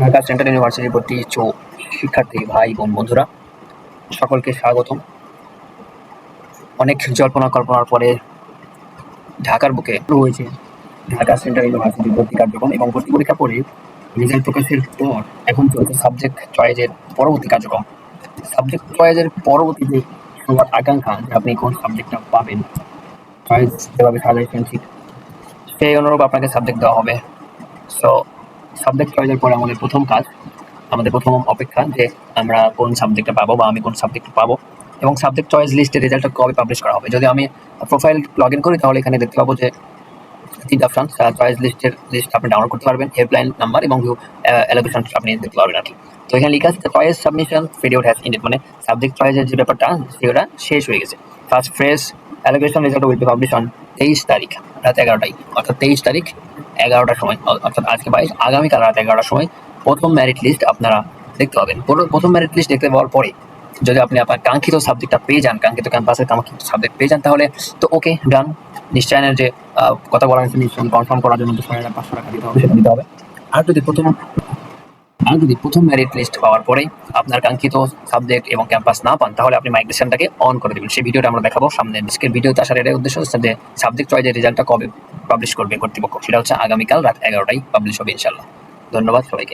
Dhaka central ইউনিভার্সিটির ভর্তি ইচ্ছুক শিক্ষার্থী ভাই বোন বন্ধুরা, সকলকে স্বাগতম। অনেক জল্পনা কল্পনার পরে ঢাকার বুকে রয়েছে ঢাকা সেন্ট্রাল ইউনিভার্সিটির ভর্তি কার্যক্রম এবং ভর্তি পরীক্ষা পরে রেজাল্ট প্রকাশের পর এখন চলছে সাবজেক্ট চয়েজের পরবর্তী কার্যক্রম। সাবজেক্ট চয়েসের পরবর্তীতে সবার আকাঙ্ক্ষা যে আপনি কোন সাবজেক্টটা পাবেন। চয়েস যেভাবে সাজাইছেন ঠিক সেই অনুরূপ আপনাকে সাবজেক্ট দেওয়া হবে। সো সাবজেক্ট চয়েসের পরে আমাদের প্রথম কাজ, আমাদের প্রথম অপেক্ষা যে আমরা কোন সাবজেক্টটা পাবো বা আমি কোন সাবজেক্ট পাবো। এবং সাবজেক্ট চয়েস লিস্টের রেজাল্টটা কবে পাবলিশ করা হবে। যদি আমি প্রোফাইল লগ ইন করি, তাহলে এখানে দেখতে পাবো যে তিনটা অপশন চয়েস লিস্টের লিস্ট আপনি ডাউনলোড করতে পারবেন হেল্পলাইন নাম্বার এবং অ্যালোকেশন আপনি দেখতে পারবেন আর কি। তো এখানে লেখা আছে choice submission period has ended মানে সাবজেক্ট চয়েসের যে ব্যাপারটা, সেটা শেষ হয়ে গেছে। First fresh allocation result will be publish on তেইশ তারিখ, রাত এগারোটায়, অর্থাৎ তেইশ তারিখ, এগারোটার সময়, অর্থাৎ আজকে বাইশ, আগামীকাল রাত এগারোটার সময় প্রথম মেরিট লিস্ট আপনারা দেখতে পাবেন। প্রথম মেরিট লিস্ট দেখতে পাওয়ার পরে যদি আপনি আপনার কাঙ্ক্ষিত সাবজেক্টটা পেয়ে যান, কাঙ্ক্ষিত ক্যাম্পাসের কাঙ্ক্ষিত সাবজেক্ট পেয়ে যান, তাহলে তো ওকে ডান নিশ্চয়নের যে কথা বলা হয়েছে নিশ্চয় কনফার্ম করার জন্য পাঁচশো টাকা দিতে হবে, সেটা দিতে হবে। আর যদি প্রথম আর যদি প্রথম মেরিট লিস্ট পাওয়ার পরে আপনার কাঙ্ক্ষিত সাবজেক্ট এবং ক্যাম্পাস না পান, তাহলে আপনি মাইগ্রেশনটাকে অন করে দেবেন। সেই ভিডিওটা আমরা দেখাবো সামনে। আজকের ভিডিওতে আসার এটাই উদ্দেশ্য হচ্ছে যে সাবজেক্ট চয়েজের রেজাল্টটা কবে পাবলিশ করবে কর্তৃপক্ষ? সেটা হচ্ছে আগামীকাল রাত এগারোটায় পাবলিশ হবে ইনশাল্লাহ ধন্যবাদ সবাইকে।